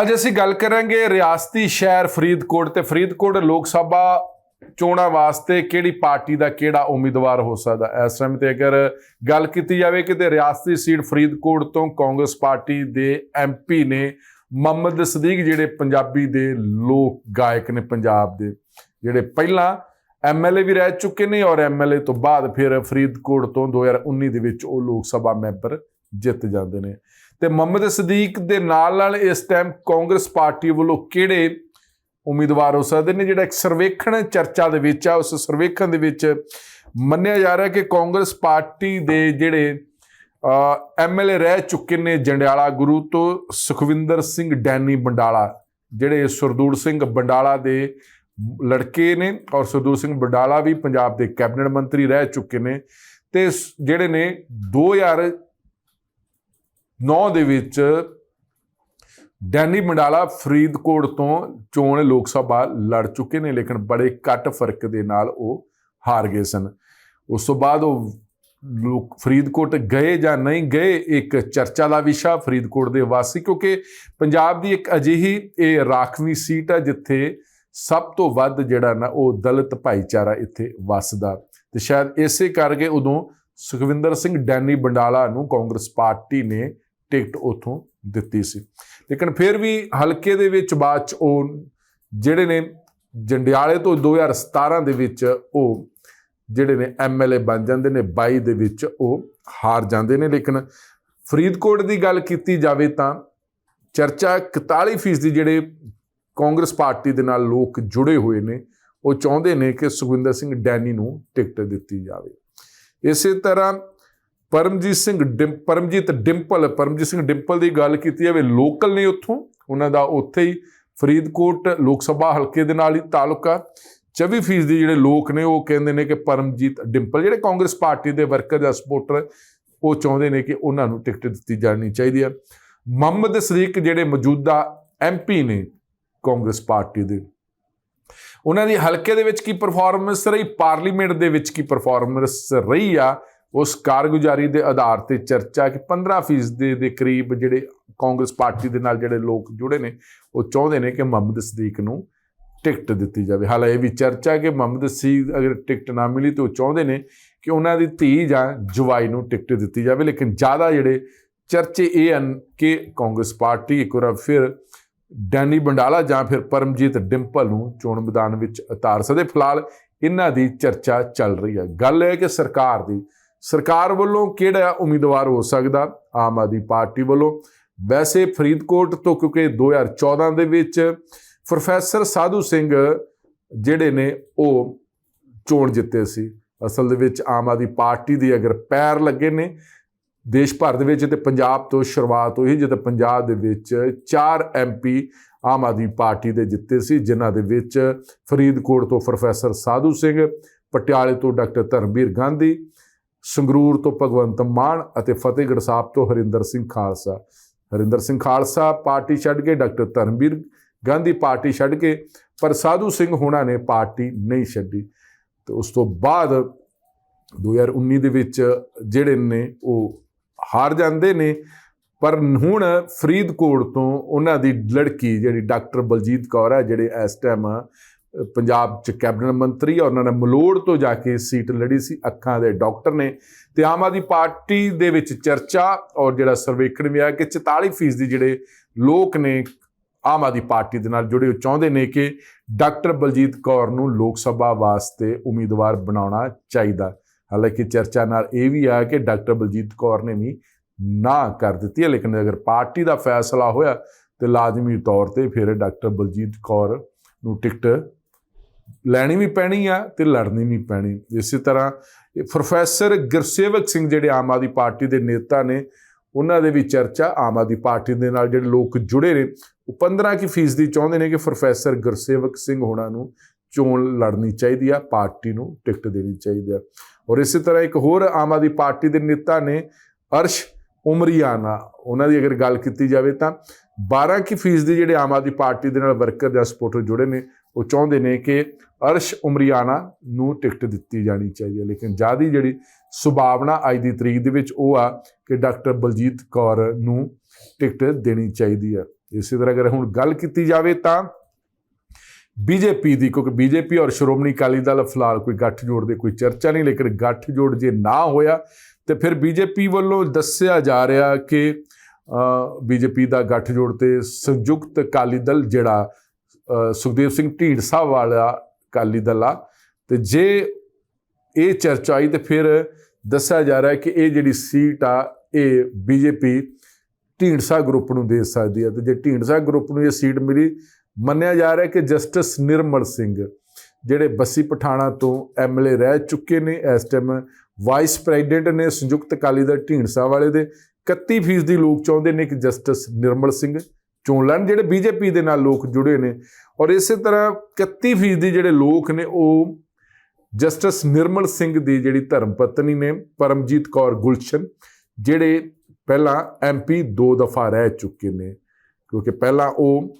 ਅੱਜ ਅਸੀਂ ਗੱਲ ਕਰਾਂਗੇ ਰਿਆਸਤੀ ਸ਼ਹਿਰ ਫਰੀਦਕੋਟ ਤੇ ਫਰੀਦਕੋਟ ਲੋਕ ਸਭਾ ਚੋਣਾਂ ਵਾਸਤੇ ਕਿਹੜੀ ਪਾਰਟੀ ਦਾ ਕਿਹੜਾ ਉਮੀਦਵਾਰ ਹੋ ਸਕਦਾ। ਇਸ ਸਮੇਂ ਤੇ ਅਗਰ ਗੱਲ ਕੀਤੀ ਜਾਵੇ ਕਿ ਤੇ ਰਿਆਸਤੀ ਸੀਟ ਫਰੀਦਕੋਟ ਤੋਂ ਕਾਂਗਰਸ ਪਾਰਟੀ ਦੇ ਐਮਪੀ ਨੇ, ਮੁਹੰਮਦ ਸਦੀਕ ਜਿਹੜੇ ਪੰਜਾਬੀ ਦੇ ਲੋਕ ਗਾਇਕ ਨੇ ਪੰਜਾਬ ਦੇ, ਜਿਹੜੇ ਪਹਿਲਾਂ ਐਮਐਲਏ ਵੀ ਰਹਿ ਚੁੱਕੇ ਨੇ ਔਰ ਐਮਐਲਏ ਤੋਂ ਬਾਅਦ ਫਿਰ ਫਰੀਦਕੋਟ ਤੋਂ 2019 ਦੇ ਵਿੱਚ ਉਹ ਲੋਕ ਸਭਾ ਮੈਂਬਰ ਜਿੱਤ ਜਾਂਦੇ ਨੇ। ਤੇ ਮੁਹੰਮਦ ਸਦੀਕ ਦੇ ਨਾਲ ਨਾਲ ਇਸ ਟਾਈਮ ਕਾਂਗਰਸ ਪਾਰਟੀ ਵੱਲੋਂ ਕਿਹੜੇ ਉਮੀਦਵਾਰ ਹੋ ਸਕਦੇ ਨੇ? ਜਿਹੜਾ ਇੱਕ ਸਰਵੇਖਣ ਚਰਚਾ ਦੇ ਵਿੱਚ ਆ, ਉਸ ਸਰਵੇਖਣ ਦੇ ਵਿੱਚ ਮੰਨਿਆ ਜਾ ਰਿਹਾ ਕਿ ਕਾਂਗਰਸ ਪਾਰਟੀ ਦੇ ਜਿਹੜੇ ਐਮਐਲਏ ਰਹਿ ਚੁੱਕੇ ਨੇ ਜੰਡਿਆਲਾ ਗੁਰੂ ਤੋਂ ਸੁਖਵਿੰਦਰ ਸਿੰਘ ਡੈਨੀ ਬੰਡਾਲਾ, ਜਿਹੜੇ ਸਰਦੂਲ ਸਿੰਘ ਬੰਡਾਲਾ ਦੇ ਲੜਕੇ ਨੇ ਔਰ ਸਰਦੂਲ ਸਿੰਘ ਬੰਡਾਲਾ ਵੀ ਪੰਜਾਬ ਦੇ ਕੈਬਨਿਟ ਮੰਤਰੀ ਰਹਿ ਚੁੱਕੇ ਨੇ ਤੇ ਜਿਹੜੇ ਨੇ 2009 ਦੇ ਵਿੱਚ ਡੈਨੀ ਮੰਡਾਲਾ ਫਰੀਦਕੋਟ ਤੋਂ ਚੋਣ ਲੋਕ ਸਭਾ ਲੜ ਚੁੱਕੇ ਨੇ, ਲੇਕਿਨ ਬੜੇ ਘੱਟ ਫ਼ਰਕ ਦੇ ਨਾਲ ਉਹ ਹਾਰ ਗਏ ਸਨ। ਉਸ ਤੋਂ ਬਾਅਦ ਉਹ ਲੋਕ ਫਰੀਦਕੋਟ ਗਏ ਜਾਂ ਨਹੀਂ ਗਏ, ਇੱਕ ਚਰਚਾ ਦਾ ਵਿਸ਼ਾ ਫਰੀਦਕੋਟ ਦੇ ਵਾਸੀ, ਕਿਉਂਕਿ ਪੰਜਾਬ ਦੀ ਇੱਕ ਅਜਿਹੀ ਇਹ ਰਾਖਵੀਂ ਸੀਟ ਹੈ ਜਿੱਥੇ ਸਭ ਤੋਂ ਵੱਧ ਜਿਹੜਾ ਨਾ ਉਹ ਦਲਿਤ ਭਾਈਚਾਰਾ ਇੱਥੇ ਵੱਸਦਾ। ਤੇ ਸ਼ਾਇਦ ਇਸੇ ਕਰਕੇ ਉਦੋਂ ਸੁਖਵਿੰਦਰ ਸਿੰਘ ਡੈਨੀ ਬੰਡਾਲਾ ਨੂੰ ਕਾਂਗਰਸ ਪਾਰਟੀ ਨੇ ਟਿਕਟ ਉਥੋਂ ਦਿੱਤੀ ਸੀ। ਲੇਕਿਨ ਫਿਰ ਵੀ ਹਲਕੇ ਦੇ ਵਿੱਚ ਬਾਅਦ ਚ ਉਹ ਜਿਹੜੇ ਨੇ ਜੰਡਿਆਲੇ ਤੋਂ 2017 ਦੇ ਵਿੱਚ ਉਹ ਜਿਹੜੇ ਨੇ ਐਮਐਲਏ ਬਣ ਜਾਂਦੇ ਨੇ 22 ਦੇ ਵਿੱਚ ਉਹ ਹਾਰ ਜਾਂਦੇ ਨੇ। ਲੇਕਿਨ ਫਰੀਦਕੋਟ ਦੀ ਗੱਲ ਕੀਤੀ ਜਾਵੇ ਤਾਂ ਚਰਚਾ 41% ਦੀ ਜਿਹੜੇ ਕਾਂਗਰਸ ਪਾਰਟੀ ਦੇ ਨਾਲ ਲੋਕ ਜੁੜੇ ਹੋਏ ਨੇ, ਉਹ ਚਾਹੁੰਦੇ ਨੇ ਕਿ ਸੁਖਵਿੰਦਰ ਸਿੰਘ ਡੈਨੀ ਨੂੰ ਟਿਕਟ ਦਿੱਤੀ ਜਾਵੇ। ਇਸੇ ਤਰ੍ਹਾਂ ਪਰਮਜੀਤ ਸਿੰਘ ਡਿੰਪ, ਪਰਮਜੀਤ ਡਿੰਪਲ, ਪਰਮਜੀਤ ਸਿੰਘ ਡਿੰਪਲ ਦੀ ਗੱਲ ਕੀਤੀ ਜਾਵੇ ਲੋਕਲ ਨੇ ਉੱਥੋਂ, ਉਹਨਾਂ ਦਾ ਉੱਥੇ ਹੀ ਫਰੀਦਕੋਟ ਲੋਕ ਸਭਾ ਹਲਕੇ ਦੇ ਨਾਲ ਹੀ ਤਾਲੁਕਾ। 24% ਦੀ ਜਿਹੜੇ ਲੋਕ ਨੇ, ਉਹ ਕਹਿੰਦੇ ਨੇ ਕਿ ਪਰਮਜੀਤ ਡਿੰਪਲ, ਜਿਹੜੇ ਕਾਂਗਰਸ ਪਾਰਟੀ ਦੇ ਵਰਕਰ ਜਾਂ ਸਪੋਰਟਰ ਉਹ ਚਾਹੁੰਦੇ ਨੇ ਕਿ ਉਹਨਾਂ ਨੂੰ ਟਿਕਟ ਦਿੱਤੀ ਜਾਣੀ ਚਾਹੀਦੀ ਹੈ ਮੁਹੰਮਦ ਸਦੀਕ ਜਿਹੜੇ ਮੌਜੂਦਾ ਐਮਪੀ ਨੇ ਕਾਂਗਰਸ ਪਾਰਟੀ ਦੇ। ਉਹਨਾਂ ਦੀ ਹਲਕੇ ਦੇ ਵਿੱਚ ਕੀ ਪਰਫਾਰਮੈਂਸ ਰਹੀ? ਪਾਰਲੀਮੈਂਟ ਦੇ ਵਿੱਚ ਕੀ ਪਰਫਾਰਮੈਂਸ ਰਹੀ ਆ? ਉਸ ਕਾਰਗੁਜ਼ਾਰੀ ਦੇ ਆਧਾਰ ਤੇ ਚਰਚਾ ਕਿ 15% ਦੇ ਕਰੀਬ ਜਿਹੜੇ ਕਾਂਗਰਸ ਪਾਰਟੀ ਦੇ ਨਾਲ ਜਿਹੜੇ ਲੋਕ ਜੁੜੇ ਨੇ, ਉਹ ਚਾਹੁੰਦੇ ਨੇ ਕਿ ਮੁਹੰਮਦ ਸਦੀਕ ਨੂੰ ਟਿਕਟ ਦਿੱਤੀ ਜਾਵੇ। ਹਾਲਾਂ ਇਹ ਵੀ ਚਰਚਾ ਕਿ ਮੁਹੰਮਦ ਸਦੀਕ ਅਗਰ ਟਿਕਟ ਨਾ ਮਿਲੀ ਤਾਂ ਉਹ ਚਾਹੁੰਦੇ ਨੇ ਕਿ ਉਹਨਾਂ ਦੀ ਧੀ ਜਾਂ ਜਵਾਈ ਨੂੰ ਟਿਕਟ ਦਿੱਤੀ ਜਾਵੇ। ਲੇਕਿਨ ਜ਼ਿਆਦਾ ਜਿਹੜੇ ਚਰਚੇ ਇਹ ਹਨ ਕਿ ਕਾਂਗਰਸ ਪਾਰਟੀ ਇੱਕ ਵਾਰ ਫਿਰ ਡੈਨੀ ਬੰਡਾਲਾ ਜਾਂ ਫਿਰ ਪਰਮਜੀਤ ਡਿੰਪਲ ਨੂੰ ਚੋਣ ਮੈਦਾਨ ਵਿੱਚ ਉਤਾਰ ਸਕਦੇ ਫਿਲਹਾਲ ਇਹਨਾਂ ਦੀ ਚਰਚਾ ਚੱਲ ਰਹੀ ਹੈ। ਗੱਲ ਇਹ ਹੈ ਕਿ ਸਰਕਾਰ ਦੀ ਸਰਕਾਰ ਵੱਲੋਂ ਕਿਹੜਾ ਉਮੀਦਵਾਰ ਹੋ ਸਕਦਾ? ਆਮ ਆਦਮੀ ਪਾਰਟੀ ਵੱਲੋਂ। ਵੈਸੇ ਫਰੀਦਕੋਟ ਤੋਂ ਕਿਉਂਕਿ 2014 ਦੇ ਵਿੱਚ ਪ੍ਰੋਫੈਸਰ ਸਾਧੂ ਸਿੰਘ ਜਿਹੜੇ ਨੇ, ਉਹ ਚੋਣ ਜਿੱਤੇ ਸੀ। ਅਸਲ ਦੇ ਵਿੱਚ ਆਮ ਆਦਮੀ ਪਾਰਟੀ ਦੀ ਅਗਰ ਪੈਰ ਲੱਗੇ ਨੇ, ਦੇਸ਼ ਭਰ ਦੇ ਵਿੱਚ ਤੇ ਪੰਜਾਬ ਤੋਂ ਸ਼ੁਰੂਆਤ ਹੋਈ ਜਦੋਂ ਪੰਜਾਬ ਦੇ ਵਿੱਚ 4 ਐਮਪੀ ਆਮ ਆਦਮੀ ਪਾਰਟੀ ਦੇ ਜਿੱਤੇ ਸੀ, ਜਿਨ੍ਹਾਂ ਦੇ ਵਿੱਚ ਫਰੀਦਕੋਟ ਤੋਂ ਪ੍ਰੋਫੈਸਰ ਸਾਧੂ ਸਿੰਘ, ਪਟਿਆਲੇ ਤੋਂ ਡਾਕਟਰ ਧਰਮਵੀਰ ਗਾਂਧੀ ਸੰਗਰੂਰ ਤੋਂ ਭਗਵੰਤ ਮਾਨ ਅਤੇ ਫਤਿਹਗੜ੍ਹ ਸਾਹਿਬ ਤੋਂ ਹਰਿੰਦਰ ਸਿੰਘ ਖਾਲਸਾ। ਹਰਿੰਦਰ ਸਿੰਘ ਖਾਲਸਾ ਪਾਰਟੀ ਛੱਡ ਕੇ ਡਾਕਟਰ ਧਰਮਵੀਰ ਗਾਂਧੀ ਪਾਰਟੀ ਛੱਡ ਕੇ, ਪਰ ਸਾਧੂ ਸਿੰਘ ਹੋਣਾ ਨੇ ਪਾਰਟੀ ਨਹੀਂ ਛੱਡੀ। ਤੇ ਉਸ ਤੋਂ ਬਾਅਦ 2019 ਦੇ ਵਿੱਚ ਜਿਹੜੇ ਨੇ ਉਹ ਹਾਰ ਜਾਂਦੇ ਨੇ, ਪਰ ਹੁਣ ਫਰੀਦਕੋਟ ਤੋਂ ਉਹਨਾਂ ਦੀ ਲੜਕੀ ਜਿਹੜੀ ਡਾਕਟਰ ਬਲਜੀਤ ਕੌਰ ਹੈ ਜਿਹੜੇ ਇਸ ਟਾਈਮ ਪੰਜਾਬ ਚ ਕੈਬਨਿਟ ਮੰਤਰੀ ਔਰ ਉਹਨਾਂ ਨੇ ਮਲੋੜ ਤੋਂ ਜਾ ਕੇ ਸੀਟ ਲੜੀ ਸੀ, ਅੱਖਾਂ ਦੇ ਡਾਕਟਰ ਨੇ। ਤੇ ਆਮ ਆਦਮੀ ਪਾਰਟੀ ਦੇ ਵਿੱਚ ਚਰਚਾ ਔਰ ਜਿਹੜਾ ਸਰਵੇਖਣ ਵੀ ਆ ਕਿ 44% ਦੀ ਜਿਹੜੇ ਲੋਕ ਨੇ, ਆਮ ਆਦਮੀ ਪਾਰਟੀ ਦੇ ਨਾਲ ਜੁੜੇ ਉਹ ਚਾਹੁੰਦੇ ਨੇ ਕਿ ਡਾਕਟਰ ਬਲਜੀਤ ਕੌਰ ਨੂੰ ਲੋਕ ਸਭਾ ਵਾਸਤੇ ਉਮੀਦਵਾਰ ਬਣਾਉਣਾ ਚਾਹੀਦਾ। ਹਾਲਾਂਕਿ ਚਰਚਾ ਨਾਲ ਇਹ ਵੀ ਆ ਕਿ ਡਾਕਟਰ ਬਲਜੀਤ ਕੌਰ ਨੇ ਵੀ ਨਾ ਕਰ ਦਿੱਤੀ ਹੈ, ਲੇਕਿਨ ਅਗਰ ਪਾਰਟੀ ਦਾ ਫੈਸਲਾ ਹੋਇਆ ਤੇ ਲਾਜ਼ਮੀ ਤੌਰ ਤੇ ਫਿਰ ਡਾਕਟਰ ਬਲਜੀਤ ਕੌਰ ਨੂੰ ਟਿਕਟ ਲੈਣੀ ਵੀ ਪੈਣੀ ਆ ਤੇ ਲੜਨੀ ਵੀ ਪੈਣੀ। ਇਸੇ ਤਰ੍ਹਾਂ ਪ੍ਰੋਫੈਸਰ ਗੁਰਸੇਵਕ ਸਿੰਘ ਜਿਹੜੇ ਆਮ ਆਦਮੀ ਪਾਰਟੀ ਦੇ ਨੇਤਾ ਨੇ, ਉਹਨਾਂ ਦੇ ਵੀ ਚਰਚਾ ਆਮ ਆਦਮੀ ਪਾਰਟੀ ਦੇ ਨਾਲ ਜਿਹੜੇ ਲੋਕ ਜੁੜੇ ਨੇ, ਉਹ 15 ਕੀ ਫੀਸਦੀ ਚਾਹੁੰਦੇ ਨੇ ਕਿ ਪ੍ਰੋਫੈਸਰ ਗੁਰਸੇਵਕ ਸਿੰਘ ਹੋਣਾ ਨੂੰ ਚੋਣ ਲੜਨੀ ਚਾਹੀਦੀ ਆ, ਪਾਰਟੀ ਨੂੰ ਟਿਕਟ ਦੇਣੀ ਚਾਹੀਦੀ ਆ। ਔਰ ਇਸੇ ਤਰ੍ਹਾਂ ਇੱਕ ਹੋਰ ਆਮ ਆਦਮੀ ਪਾਰਟੀ ਦੇ ਨੇਤਾ ਨੇ, ਅਰਸ਼ ਉਮਰੀਆਨਾ, ਉਹਨਾਂ ਦੀ ਅਗਰ ਗੱਲ ਕੀਤੀ ਜਾਵੇ ਤਾਂ 12 ਕੀ ਫੀਸਦੀ ਜਿਹੜੇ ਆਮ ਆਦਮੀ ਪਾਰਟੀ ਦੇ ਨਾਲ ਵਰਕਰ ਜਾਂ ਸਪੋਰਟਰ ਜੁੜੇ ਨੇ ਉਹ ਚਾਹੁੰਦੇ ਨੇ ਕਿ ਅਰਸ਼ ਉਮਰੀਆਨਾ ਨੂੰ ਟਿਕਟ ਦਿੱਤੀ ਜਾਣੀ ਚਾਹੀਦੀ ਹੈ। ਲੇਕਿਨ ਜਿਆਦੀ ਜਿਹੜੀ ਸੁਭਾਵਨਾ ਅੱਜ ਦੀ ਤਰੀਕ ਦੇ ਵਿੱਚ ਉਹ ਆ ਕਿ ਡਾਕਟਰ ਬਲਜੀਤ ਕੌਰ ਨੂੰ ਟਿਕਟ ਦੇਣੀ ਚਾਹੀਦੀ ਹੈ। ਇਸੇ ਤਰ੍ਹਾਂ ਅਗਰ ਹੁਣ ਗੱਲ ਕੀਤੀ ਜਾਵੇ ਤਾਂ ਬੀਜੇਪੀ ਦੀ, ਕਿਉਂਕਿ ਬੀਜੇਪੀ ਔਰ ਸ਼੍ਰੋਮਣੀ ਅਕਾਲੀ ਦਲ ਫਿਲਹਾਲ ਕੋਈ ਗੱਠਜੋੜ ਦੇ ਕੋਈ ਚਰਚਾ ਨਹੀਂ, ਲੇਕਿਨ ਗੱਠਜੋੜ ਜੇ ਨਾ ਹੋਇਆ ਤੇ ਫਿਰ ਬੀਜੇਪੀ ਵੱਲੋਂ ਦੱਸਿਆ ਜਾ ਰਿਹਾ ਕਿ ਬੀਜੇਪੀ ਦਾ ਗੱਠਜੋੜ ਤੇ ਸੰਯੁਕਤ ਅਕਾਲੀ ਦਲ ਜਿਹੜਾ ਸੁਖਦੇਵ ਸਿੰਘ ਢੀਂਡਸਾ ਵਾਲਾ ਅਕਾਲੀ ਦਲ ਆ। ਤੇ ਜੇ ਇਹ ਚਰਚਾ ਆਈ ਤੇ ਫਿਰ ਦੱਸਿਆ ਜਾ ਰਿਹਾ ਕਿ ਇਹ ਜਿਹੜੀ ਸੀਟ ਆ, ਇਹ ਬੀਜੇਪੀ ਢੀਂਡਸਾ ਗਰੁੱਪ ਨੂੰ ਦੇ ਸਕਦੀ ਹੈ ਤੇ ਜੇ ਢੀਂਡਸਾ ਗਰੁੱਪ ਨੂੰ ਇਹ ਸੀਟ ਮਿਲੀ, ਮੰਨਿਆ ਜਾ ਰਿਹਾ ਕਿ ਜਸਟਿਸ ਨਿਰਮਲ ਸਿੰਘ, ਜਿਹੜੇ ਬੱਸੀ ਪਠਾਣਾ ਤੋਂ ਐਮਐਲਏ ਰਹਿ ਚੁੱਕੇ ਨੇ, ਇਸ ਟਾਈਮ ਵਾਈਸ ਪ੍ਰੈਜ਼ੀਡੈਂਟ ਨੇ ਸੰਯੁਕਤ ਅਕਾਲੀ ਦਲ ਢੀਂਡਸਾ ਵਾਲੇ ਦੇ 31% ਦੀ ਲੋਕ ਚਾਹੁੰਦੇ ਨੇ ਕਿ ਜਸਟਿਸ ਨਿਰਮਲ ਸਿੰਘ ਚੋਣ ਲੜਨ ਜਿਹੜੇ ਬੀਜੇਪੀ ਦੇ ਨਾਲ ਲੋਕ ਜੁੜੇ ਨੇ। ਔਰ ਇਸੇ ਤਰ੍ਹਾਂ 31% ਦੀ ਜਿਹੜੇ ਲੋਕ ਨੇ, ਉਹ ਜਸਟਿਸ ਨਿਰਮਲ ਸਿੰਘ ਦੀ ਜਿਹੜੀ ਧਰਮ ਪਤਨੀ ਨੇ, ਪਰਮਜੀਤ ਕੌਰ ਗੁਲਸ਼ਨ, ਜਿਹੜੇ ਪਹਿਲਾਂ ਐਮਪੀ ਦੋ ਦਫਾ ਰਹਿ ਚੁੱਕੇ ਨੇ। ਕਿਉਂਕਿ ਪਹਿਲਾਂ ਉਹ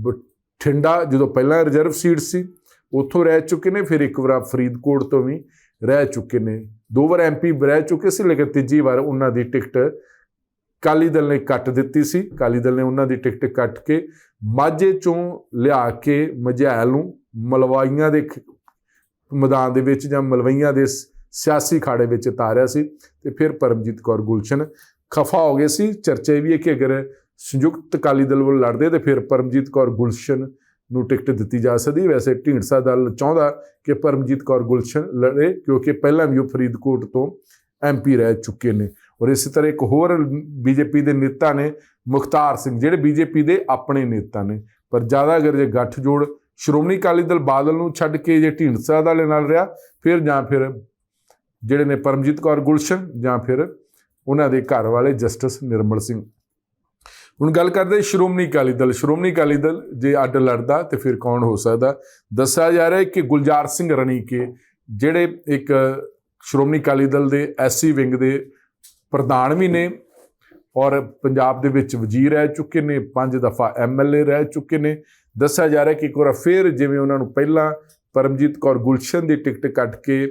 ਬਠਿੰਡਾ ਜਦੋਂ ਪਹਿਲਾਂ ਰਿਜ਼ਰਵ ਸੀਟ ਸੀ, ਉੱਥੋਂ ਰਹਿ ਚੁੱਕੇ ਨੇ, ਫਿਰ ਇੱਕ ਵਾਰ ਫਰੀਦਕੋਟ ਤੋਂ ਵੀ ਰਹਿ ਚੁੱਕੇ ਨੇ। ਦੋ ਵਾਰ ਐਮਪੀ ਰਹਿ ਚੁੱਕੇ ਸੀ, ਲੇਕਿਨ ਤੀਜੀ ਵਾਰ ਉਹਨਾਂ ਦੀ ਟਿਕਟ ਕਾਲੀ ਦਲ ਨੇ ਕੱਟ ਦਿੱਤੀ ਸੀ। ਕਾਲੀ ਦਲ ਨੇ ਉਹਨਾਂ ਦੀ ਟਿਕਟ ਕੱਟ ਕੇ ਮਾਝੇ ਚੋਂ ਲਿਆ ਕੇ ਮਝੈਲ ਨੂੰ ਮਲਵਾਈਆਂ ਦੇ ਖ- ਮੈਦਾਨ ਦੇ ਵਿੱਚ ਜਾਂ ਮਲਵਈਆਂ ਦੇ ਸਿਆਸੀ ਖਾੜੇ ਵਿੱਚ ਤਾਰਿਆ ਸੀ ਤੇ ਫਿਰ ਪਰਮਜੀਤ ਕੌਰ ਗੁਲਸ਼ਨ ਖਫਾ ਹੋ ਗਏ ਸੀ। ਚਰਚੇ ਵੀ ਹੈ ਕਿ ਅਗਰ ਸੰਯੁਕਤ ਅਕਾਲੀ ਦਲ ਵੱਲ ਲੜਦੇ ਤੇ ਫਿਰ ਪਰਮਜੀਤ ਕੌਰ ਗੁਲਸ਼ਨ ਨੂੰ ਟਿਕਟ ਦਿੱਤੀ ਜਾ ਸਕਦੀ। ਵੈਸੇ ਢੀਂਡਸਾ ਦਲ ਚਾਹੁੰਦਾ ਕਿ ਪਰਮਜੀਤ ਕੌਰ ਗੁਲਸ਼ਨ ਲੜੇ ਕਿਉਂਕਿ ਪਹਿਲਾਂ ਵੀ ਉਹ ਫਰੀਦਕੋਟ ਤੋਂ ਐਮਪੀ ਰਹਿ ਚੁੱਕੇ ਨੇ। ਔਰ ਇਸੇ ਤਰ੍ਹਾਂ ਇੱਕ ਹੋਰ ਬੀਜੇਪੀ ਦੇ ਨੇਤਾ ਨੇ ਮੁਖਤਾਰ ਸਿੰਘ, ਜਿਹੜੇ ਬੀਜੇਪੀ ਦੇ ਆਪਣੇ ਨੇਤਾ ਨੇ। ਪਰ ਜ਼ਿਆਦਾ ਅਗਰ ਜੇ ਗੱਠ ਜੋੜ ਸ਼੍ਰੋਮਣੀ ਅਕਾਲੀ ਦਲ ਬਾਦਲ ਨੂੰ ਛੱਡ ਕੇ ਜੇ ਢੀਂਡਸਾ ਦਲ ਨਾਲ ਰਿਹਾ, ਫਿਰ ਜਾਂ ਫਿਰ ਜਿਹੜੇ ਨੇ ਪਰਮਜੀਤ ਕੌਰ ਗੁਲਸ਼ਨ ਜਾਂ ਫਿਰ ਉਹਨਾਂ ਦੇ ਘਰ ਵਾਲੇ ਜਸਟਿਸ ਨਿਰਮਲ ਸਿੰਘ। ਹੁਣ ਗੱਲ ਕਰਦੇ ਸ਼੍ਰੋਮਣੀ ਅਕਾਲੀ ਦਲ। ਸ਼੍ਰੋਮਣੀ ਅਕਾਲੀ ਦਲ ਜੇ ਅੱਡ ਲੜਦਾ ਤੇ ਫਿਰ ਕੌਣ ਹੋ ਸਕਦਾ? ਦੱਸਿਆ ਜਾ ਰਿਹਾ ਹੈ ਕਿ ਗੁਲਜ਼ਾਰ ਸਿੰਘ ਰਣੀਕੇ, ਜਿਹੜੇ ਇੱਕ ਸ਼੍ਰੋਮਣੀ ਅਕਾਲੀ ਦਲ ਦੇ ਐਸਸੀ ਵਿੰਗ ਦੇ ਪ੍ਰਧਾਨ ਵੀ ਨੇ ਔਰ ਪੰਜਾਬ ਦੇ ਵਿੱਚ ਵਜ਼ੀਰ ਰਹਿ ਚੁੱਕੇ ਨੇ, ਪੰਜ ਦਫਾ ਐਮਐਲਏ ਰਹਿ ਚੁੱਕੇ ਨੇ। ਦੱਸਿਆ ਜਾ ਰਿਹਾ ਕਿ ਇੱਕ ਵਾਰ ਫਿਰ ਜਿਵੇਂ ਉਹਨਾਂ ਨੂੰ ਪਹਿਲਾਂ ਪਰਮਜੀਤ ਕੌਰ ਗੁਲਸ਼ਨ ਦੀ ਟਿਕਟ ਕੱਟ ਕੇ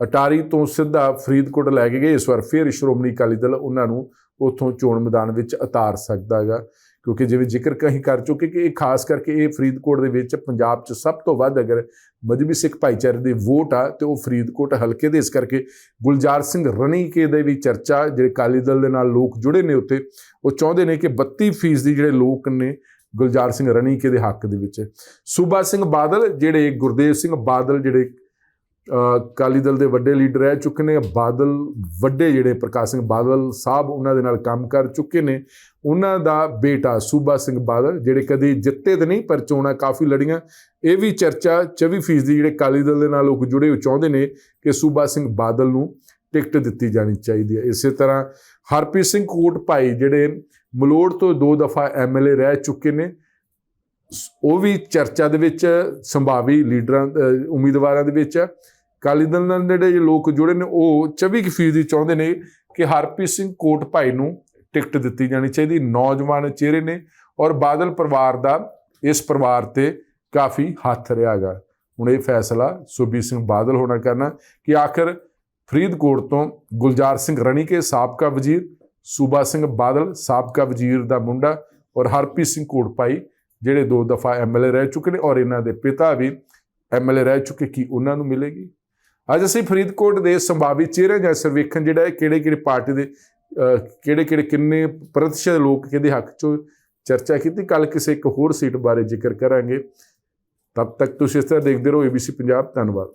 ਅਟਾਰੀ ਤੋਂ ਸਿੱਧਾ ਫਰੀਦਕੋਟ ਲੈ ਕੇ ਗਏ, ਇਸ ਵਾਰ ਫਿਰ ਸ਼੍ਰੋਮਣੀ ਅਕਾਲੀ ਦਲ ਉਹਨਾਂ ਨੂੰ ਉੱਥੋਂ ਚੋਣ ਮੈਦਾਨ ਵਿੱਚ ਉਤਾਰ ਸਕਦਾ ਹੈਗਾ। ਕਿਉਂਕਿ ਜਿਵੇਂ ਜ਼ਿਕਰ ਕਹੀਂ ਕਰ ਚੁੱਕੇ ਕਿ ਇਹ ਖਾਸ ਕਰਕੇ ਇਹ ਫਰੀਦਕੋਟ ਦੇ ਵਿੱਚ ਪੰਜਾਬ 'ਚ ਸਭ ਤੋਂ ਵੱਧ ਅਗਰ ਮਜਬੀ ਸਿੱਖ ਭਾਈਚਾਰੇ ਦੀ ਵੋਟ ਆ, ਤੇ ਉਹ ਫਰੀਦਕੋਟ ਹਲਕੇ ਦੇ ਇਸ ਕਰਕੇ ਗੁਲਜ਼ਾਰ ਸਿੰਘ ਰਣੀਕੇ ਦੇ ਵੀ ਚਰਚਾ, ਜਿਹੜੇ ਅਕਾਲੀ ਦਲ ਦੇ ਨਾਲ ਲੋਕ ਜੁੜੇ ਨੇ ਉੱਤੇ ਉਹ ਚਾਹੁੰਦੇ ਨੇ ਕਿ 32% ਦੀ ਜਿਹੜੇ ਲੋਕ ਨੇ ਗੁਲਜ਼ਾਰ ਸਿੰਘ ਰਣੀਕੇ ਦੇ ਹੱਕ ਦੇ ਵਿੱਚ। ਸੂਬਾ ਸਿੰਘ ਬਾਦਲ, ਜਿਹੜੇ ਗੁਰਦੇਵ ਸਿੰਘ ਬਾਦਲ, ਜਿਹੜੇ ਅ, ਅਕਾਲੀ ਦਲ ਦੇ ਵੱਡੇ ਲੀਡਰ ਰਹਿ ਚੁੱਕੇ ਨੇ ਬਾਦਲ ਵੱਡੇ ਜਿਹੜੇ ਪ੍ਰਕਾਸ਼ ਸਿੰਘ ਬਾਦਲ ਸਾਹਿਬ ਉਹਨਾਂ ਦੇ ਨਾਲ ਕੰਮ ਕਰ ਚੁੱਕੇ ਨੇ। ਉਹਨਾਂ ਦਾ ਬੇਟਾ ਸੂਬਾ ਸਿੰਘ ਬਾਦਲ ਜਿਹੜੇ ਕਦੀ ਜਿੱਤੇ ਤੇ ਨਹੀਂ ਪਰ ਚੋਣਾਂ ਕਾਫੀ ਲੜੀਆਂ। ਇਹ ਵੀ ਚਰਚਾ 24% ਜਿਹੜੇ ਅਕਾਲੀ ਦਲ ਦੇ ਨਾਲ ਲੋਕ ਜੁੜੇ ਹੋ ਚਾਹੁੰਦੇ ਨੇ ਕਿ ਸੂਬਾ ਸਿੰਘ ਬਾਦਲ ਨੂੰ ਟਿਕਟ ਦਿੱਤੀ ਜਾਣੀ ਚਾਹੀਦੀ ਹੈ। ਇਸੇ ਤਰ੍ਹਾਂ ਹਰਪ੍ਰੀਤ ਸਿੰਘ ਕੋਟ ਭਾਈ ਜਿਹੜੇ ਮਲੋੜ ਤੋਂ ਦੋ ਦਫਾ ਐਮਐਲਏ ਰਹਿ ਚੁੱਕੇ ਨੇ ਸ- ਉਹ ਵੀ ਚਰਚਾ ਦੇ ਵਿੱਚ ਸੰਭਾਵੀ ਲੀਡਰਾਂ ਉਮੀਦਵਾਰਾਂ ਦੇ ਵਿੱਚ। ਹੈ ਅਕਾਲੀ ਦਲ ਨਾਲ ਜਿਹੜੇ ਲੋਕ ਜੁੜੇ ਨੇ, ਉਹ 24% ਦੀ ਚਾਹੁੰਦੇ ਨੇ ਕਿ ਹਰਪ੍ਰੀਤ ਸਿੰਘ ਕੋਟ ਭਾਈ ਨੂੰ ਟਿਕਟ ਦਿੱਤੀ ਜਾਣੀ ਚਾਹੀਦੀ। ਨੌਜਵਾਨ ਚਿਹਰੇ ਨੇ ਔਰ ਬਾਦਲ ਪਰਿਵਾਰ ਦਾ ਇਸ ਪਰਿਵਾਰ ਤੇ ਕਾਫੀ ਹੱਥ ਰਿਹਾਗਾ ਹੁਣ ਇਹ ਫੈਸਲਾ ਸੁਬੀ ਸਿੰਘ ਬਾਦਲ ਹੋਣਾ ਕਰਨਾ ਕਿ ਆਖਰ ਫਰੀਦਕੋਟ ਤੋਂ ਗੁਲਜ਼ਾਰ ਸਿੰਘ ਰਣੀਕੇ ਸਾਬਕਾ ਵਜ਼ੀਰ, ਸੂਬਾ ਸਿੰਘ ਬਾਦਲ ਸਾਬਕਾ ਵਜ਼ੀਰ ਦਾ ਮੁੰਡਾ ਔਰ ਹਰਪ੍ਰੀਤ ਸਿੰਘ ਕੋਟਪਾਈ ਜਿਹੜੇ ਦੋ ਦਫਾ ਐਮਐਲਏ ਰਹਿ ਚੁੱਕੇ ਨੇ ਔਰ ਇਹਨਾਂ ਦੇ ਪਿਤਾ ਵੀ ਐਮਐਲਏ ਰਹਿ ਚੁੱਕੇ, ਕੀ ਉਹਨਾਂ ਨੂੰ ਮਿਲੇਗੀ? ਅੱਜ ਅਸੀਂ ਫਰੀਦਕੋਟ ਦੇ ਸੰਭਾਵੀ ਚਿਹਰੇ ਜਾਂ ਸਰਵੇਖਣ ਜਿਹੜਾ ਹੈ ਕਿਹੜੇ ਕਿਹੜੇ ਪਾਰਟੀ ਦੇ ਕਿਹੜੇ ਕਿਹੜੇ ਕਿੰਨੇ ਪ੍ਰਤੀਸ਼ਤ ਲੋਕ ਕਿਹਦੇ ਹੱਕ 'ਚ ਚਰਚਾ ਕੀਤੀ। ਕੱਲ ਕਿਸੇ ਇੱਕ ਹੋਰ ਸੀਟ ਬਾਰੇ ਜ਼ਿਕਰ ਕਰਾਂਗੇ। ਤਬ ਤੱਕ ਤੁਸੀਂ ਇਸ ਤਰ੍ਹਾਂ ਦੇਖਦੇ ਰਹੋ। ABC ਪੰਜਾਬ ਧੰਨਵਾਦ।